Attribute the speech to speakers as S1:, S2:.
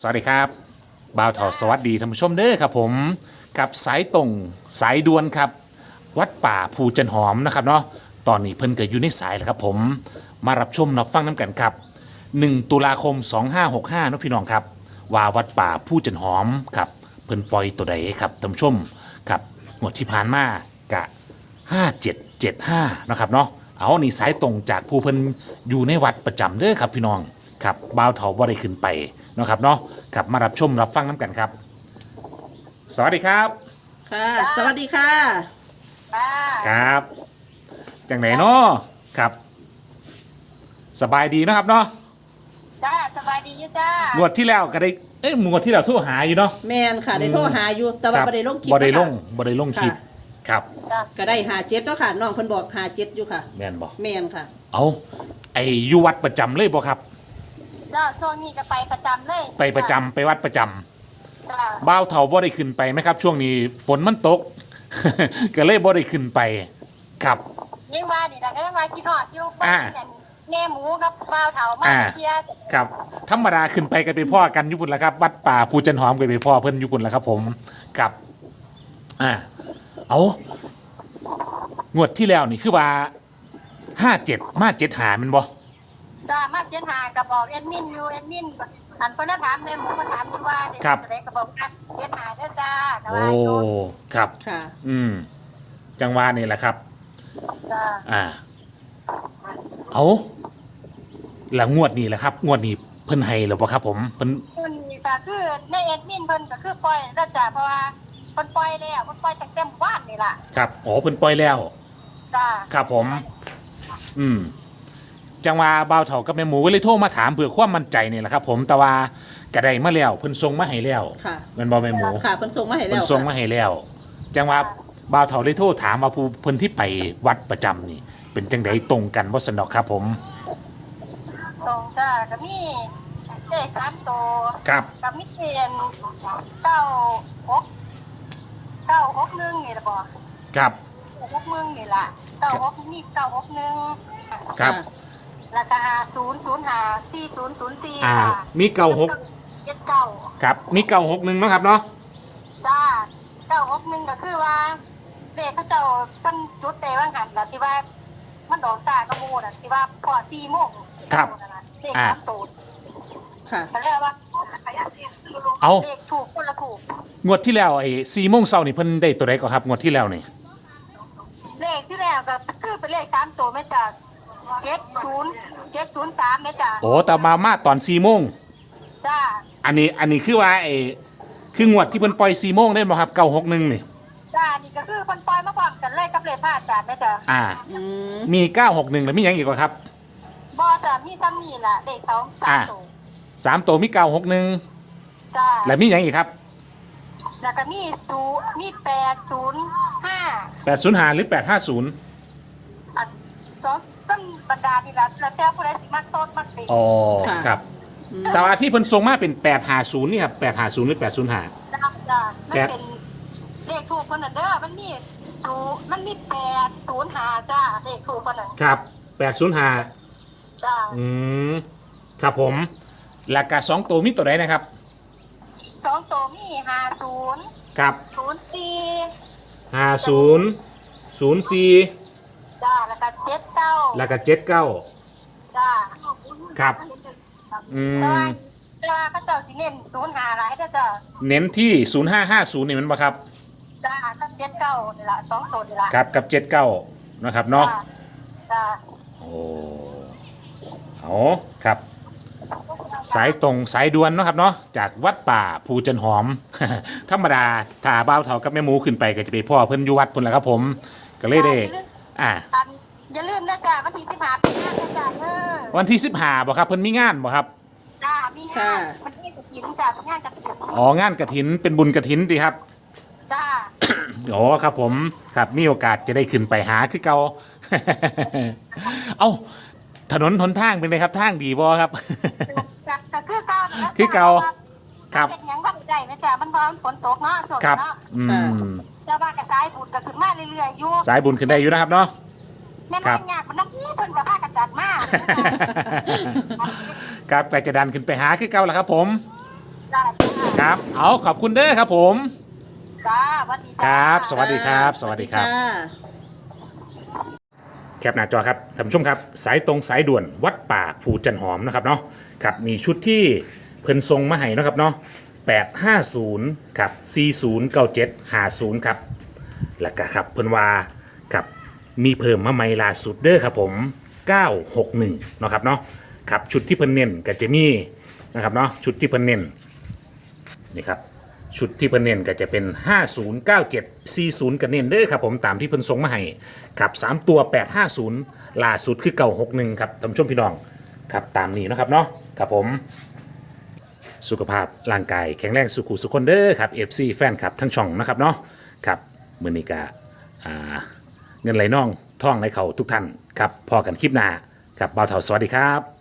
S1: สวัสดีครับบ่าวเถาสวัสดีท่านผู้ชมเด้อครับผมกับสายตรงสายด่วนครับ วัดป่าภูจันหอมนะครับเนาะตอนนี้เพิ่นเกิดอยู่ในสายแล้วครับผมมารับชมรับฟังน้ำกันครับ 1 ตุลาคม 2565นาะพี่น้องครับ ว่าวัดป่าภูจันหอมครับเพิ่นปล่อยตัวใดครับท่านผู้ชมครับงวดที่ผ่านมากะ 5775นะครับเนาะเอานี่สายตรงจากผู้เพิ่นอยู่ในวัดประจำเด้อครับพี่น้องครับบ่าวเถาบ่ได้ขึ้นไป นาะครับเนาะครับมารับชมรับฟังน้ำกันครับ สวัสดีครับ
S2: ค่ะ สวัสดีค่ะ
S3: ค่ะ
S1: ครับจังไหนเนาะครับ สบายดีเนาะครับเนาะ
S3: จ้าสบายดีอยู่จ้าง
S1: วดที่แล้วก็ได้เอ้ยงวดที่แล้วโทั่วหาอยู่เนาะ
S2: แมนค่ะ ได้โทรหาอยู่แต่ว่า
S1: ครับ
S2: บ่ได้ลงคลิป
S1: บ่ได้ลง
S2: นะคะ
S1: บ่ได้ลงคลิป
S2: ค่ะ
S1: ครับ
S3: จ้า
S2: ก็ได้หาเจ็ดแล้วค่ะน้องเพิ่นบอกหาเจ็ดอยู่ค่ะ
S1: แม่นบอก
S2: แมนค่ะ
S1: เอาไอ้อยู่วัดประจำเลยบ่ครับ
S3: จ้าช่วงนี้จะไปประจำเลย
S1: ไปประจำไปวัดประจำ
S3: จ้า
S1: บ้าวเถาบ่ได้ขึ้นไปไหมครับ ช่วงนี้ฝนมันตก ก็เลยบ่ได้ขึ้นไป ครับ
S3: ยิ่งมาดิแต่ก็ยังมาคิดฮอดอยู่
S1: อ่า
S3: แม่หมูกับบ้าวเถามา
S1: อ่า
S3: เที่ยว
S1: ครับ ธรรมดาขึ้นไปกันไปพ่อกันอยุบุญแล้วครับ วัดป่าภูจันหอมกันไปพ่อเพิ่นอยุบุญแล้วครับ ผมครับ อ่า เอางวดที่แล้วนี่คือว่าห้าเจ็ดมาเจ็ดหาแมันบ่
S3: จ้ามา เจนหากับบอกแอดมินอยู่แอดมินอันเพิ่นน่ะถามแม่หมูมาถามอยู่ว่าเด็กอะไรก็บอกว่าเจนหาเด้อจ้าแต่
S1: โอ้
S3: ว่าอยู่
S1: ครับ
S2: ค่ะ
S1: อืม จังหวะนี่แหละครับ
S3: จ้า
S1: อ่า เอาแล้วงวดนี้แหละครับ งวดนี้เพิ่นให้หรือเปล่าครับ ผมเพิ่น
S3: เพิ่นนี่ก็คือในแอดมินเพิ่นก็คือปล่อยแล้วจ้าเพราะว่าเพิ่นปล่อยแล้วเพิ่นปล่อยตั้งแต่หมู่บ้านนี่ล่ะ
S1: ครับ อ๋อ เพิ่นปล่อยแล้ว
S3: จ้า
S1: ครับผม อืม จังหวะบ่าวเถากับแม่หมูก็เลยโทรมาถามเพื่อความมั่นใจนี่แหละครับ ผมแต่ว่ากระไดมาแล้วเพิ่นส่งมาให้แล้ว
S2: ค่ะ
S1: แมันบ่แม่หมู
S2: ค่ะเพิ่นส่งมาให้แล้
S1: เพิ่น
S2: ว
S1: ส่ง
S2: ค่ะ
S1: มาให้แล้ว จังหวะบ่าวเถาเลยโทรถามว่าผู้เพิ่นที่ไปวัดประจำนี่ เป็นจังไดตรงกันบ่สนอกครับ ผม
S3: ตรงจ้าก็มีเลขสามตัว
S1: ครับ
S3: กับมีเทียนเก้าหกเก้าหกหนึ่งนี่ละบ่
S1: ครับ
S3: หกหนึ่งนี่ล่ะเก้าหกมีเก้าหกหนึ่ง
S1: ครับ
S3: แล้วก็หาศูนย์ศูนย์หาสี่ศูนย์ศูนย์สี่
S1: อ่ามีเก้าหก
S3: เจ็ดเก้า
S1: ครับ มีเก้าหกหนึ่งเนาะครับเนาะ
S3: จ้าเก้าหกหนึ่งก็คือว่าเลขเขาเจ้าต้นจุดเตว่างหันแล้วที่ว่า มันดอกตากระมูน่ะที่ว่าพอสี่โมง
S1: ครับ
S3: เลข
S1: อ่า
S3: สามตัว
S2: ค่ะ
S3: เขาเรียกว่า
S1: เอา
S3: เลขถูกคนละถูก
S1: งวดที่แล้วไอ้4โมงเช้านี่เพิ่นได้ตัวใดก็ครับงวดที่แล้วนี่
S3: เลขที่แล้วก็คือเป็นเลขสามตัวไม่จาก เจ็ดศูนย์เจ็ดศูนย์สามไม่จาก
S1: โอ้แต่มามาตอน4โมง
S3: จ้า
S1: อันนี้อันนี้คือว่าไอ้คืองวดที่เพิ่นปล่อย4โมงได้บ่ครับ961นี่
S3: จ้านี่ก็คือคนปล่อยมาพร้อมกันเลยกับเลขพลาดจากไม่จาก
S1: อ่า
S2: อืม
S1: มี961แล้วมีหยังอีกบ่ครับ
S3: บอจะมีซ้ำนี่แหละเลขสองสาม
S1: อ่า
S3: ตัว
S1: สามตัวมี961
S3: จ้า
S1: แล้วมีหยังอีกครับ
S3: แล้วก็มีศูนย์มีแปดศูนย์ห้า
S1: 805หรือ850
S3: อัานี่ละแล้วแต่ผู้ใดสิมักต้นมากติด
S1: อ๋อครับแต่ว่าที่เพิ่นทรงมากเป็นแปดหาศูนย์นี่ครับแปดหาศูนย์หรือแป
S3: ดศูนย์หาจ้ามันเป็นเลขถูกคนนั้นเด้อมันมีศูนย์มันมีแปดศูนย์หาจ้าเลขถูกคนนั้น
S1: ครับแปดศูนย์หา
S3: จ้า
S1: อืมครับผมหลักการสองตัวมีตัวไหนนะครับ
S3: สองตัวมีหาศูนย์
S1: ครับ
S3: ศูนย์สี่
S1: หาศูนย์ศูนย์สี่
S3: ก็เจ็ดเก้า
S1: แล้วก็เจ็ดเก้า
S3: จ้า
S1: ครับ อื
S3: แต่ว่าม แต่ว่าเขาเจ้าสิเน้นศูนย์หาหลายเด้อจ้า
S1: เน้นที่ศูนย์ห้าห้าศูนย์นี่มันปะครับ
S3: จ้าก็เจ็ดเก้านี่ละสองตัวนี่ละ
S1: ครับกับเจ็ดเก้านะครับเนาะ
S3: จ้จ้า
S1: โอ้เอาครับ สายตรงสายด่วนเนาะครับเนาะจากวัดป่าภูจันหอม ธรรมดาถ้าบ้าวเท่ากับแม่หมูขึ้นไปก็จะไปพ่อเพิ่นอยู่วัดพุ่นแหละครับผม ก็เลยได้ อ่า
S3: อัน อย่าลืมนะจ้าวันที่สิบห้าปีหน้านะจ้าเออ
S1: วันที่สิบห้าบ่ครับเพิ่นมีงานบ่ครับ
S3: จ้ามีงานมันมีกระถินจ้ามีงานกระถิน
S1: อ๋องานกระถินเป็นบุญกระถินดีครับ
S3: จ้า
S1: อ๋อครับผมครับมีโอกาสจะได้ขึ้นไปหาคือเกาเอ้าถนนหนทางเป็นไงครับทางดีบ่ครับ
S3: จ้าก็คือเก่านั่นแหละ
S1: คือเก่าครับ
S3: เป็นหยังว่าได้นะจ้ามันบ่มันฝนตกเนาะช่วง
S1: ครับ
S3: เนาะ
S1: อืม
S3: เจ้าบ้านกระสายบุญก็ขึ้นมาเรื่อยๆอยู่
S1: สายบุญขึ้นได้อยู่นะครับเนาะ
S3: แม่
S1: ครั
S3: น้
S1: บ
S3: อยยากมันนักนี้เพิ่นก็พากันจัดมา
S1: ครับไปจะดันขึ้นไปหาคือเก่าแล้วครับผม
S3: จจ้าจ้า
S1: ครับ เอาขอบคุณเด้อครับผม
S3: จ้าสวัสดี
S1: ค
S3: จ้า
S1: รับ สวัสดีครับ สวัสดีครับ
S2: ค่ะ
S1: แคปหน้าจอครับท่านผู้ชมครับ สายตรงสายด่วนวัดป่าภูจันหอมนะครับเนาะครับมีชุดที่เพิ่นทรงมาให้นะครับเนาะ850ครับ4097 50ครับแล้วก็ครับเพิ่นว่าครับ มีเพิ่มมาใหม่ล่าสุดเด้อครับผม 961 เนาะครับเนาะครับชุดที่เพิ่นเน้นก็จะมีนะครับเนาะชุดที่เพิ่นเน้นนี่ครับชุดที่เพิ่นเน้นก็จะเป็น 5097 40กันเน้นเด้อครับผมตามที่เพิ่นส่งมาให้ครับ3ตัว 850ล่าสุดคือ 961 ครับท่านผู้ชมพี่น้องครับตามนี้นะครับเนาะครับผมสุขภาพร่างกายแข็งแรงสุขุสุขคนเด้อครับ FC แฟนครับทั้งช่องนะครับเนาะครับมือนี้ก็อ่า เงินไหลน่องท่องไหลเข่าทุกท่านครับพอกันคลิปหน้าครับบ่าวเฒ่าสวัสดีครับ